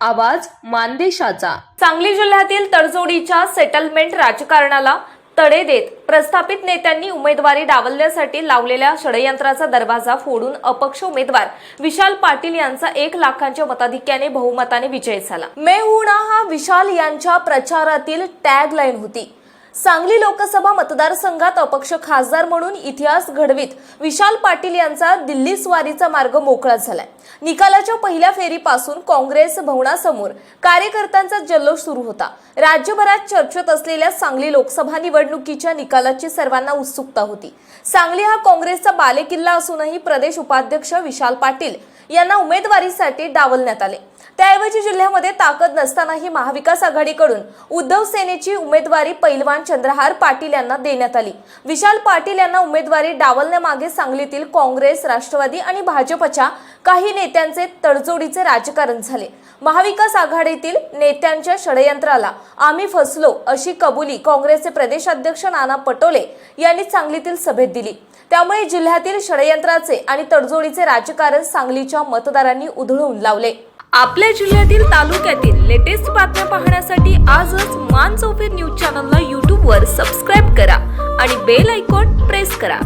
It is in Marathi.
आवाज मानदेशाचा. सांगली जिल्ह्यातील तडजोडीच्या सेटलमेंट राजकारणाला तडे देत प्रस्थापित नेत्यांनी उमेदवारी डावलण्यासाठी लावलेल्या षडयंत्राचा दरवाजा फोडून अपक्ष उमेदवार विशाल पाटील यांचा एक लाखांच्या मताधिक्याने बहुमताने विजय झाला. मे हुणा हा विशाल यांच्या प्रचारातील टॅगलाईन होती. सांगली लोकसभा मतदारसंघात अपक्ष खासदार म्हणून इतिहास घडवीत. विशाल पाटील यांचा दिल्ली स्वारीचा मार्ग मोकळा झालाय. निकालाच्या पहिल्या फेरीपासून काँग्रेस भवनासमोर कार्यकर्त्यांचा जल्लोष सुरू होता. राज्यभरात चर्चेत असलेल्या सांगली लोकसभा निवडणुकीच्या निकालाची सर्वांना उत्सुकता होती. सांगली हा काँग्रेसचा बालेकिल्ला असूनही प्रदेश उपाध्यक्ष विशाल पाटील यांना उमेदवारीसाठी डावलण्यात आले. त्याऐवजी जिल्ह्यामध्ये ताकद नसतानाही महाविकास आघाडीकडून उद्धव सेनेची उमेदवारी पैलवान चंद्रहार पाटील यांना देण्यात आली. विशाल पाटील यांना उमेदवारी डावलण्यामागे सांगलीतील काँग्रेस राष्ट्रवादी आणि भाजपच्या काही नेत्यांचे तडजोडीचे राजकारण झाले. महाविकास आघाडीतील नेत्यांच्या षडयंत्राला आम्ही फसलो अशी कबुली काँग्रेसचे प्रदेशाध्यक्ष नाना पटोले यांनी सांगलीतील सभेत दिली. त्यामुळे जिल्ह्यातील षडयंत्राचे आणि तडजोडीचे राजकारण सांगलीच्या मतदारांनी उधळून लावले. आपल्या जिल्ह्यातील तालुक्यातील लेटेस्ट बातम्या पाहण्यासाठी आजच मान चौफेर न्यूज चॅनलला यूट्यूबवर सबस्क्राईब करा आणि बेल आयकॉन प्रेस करा.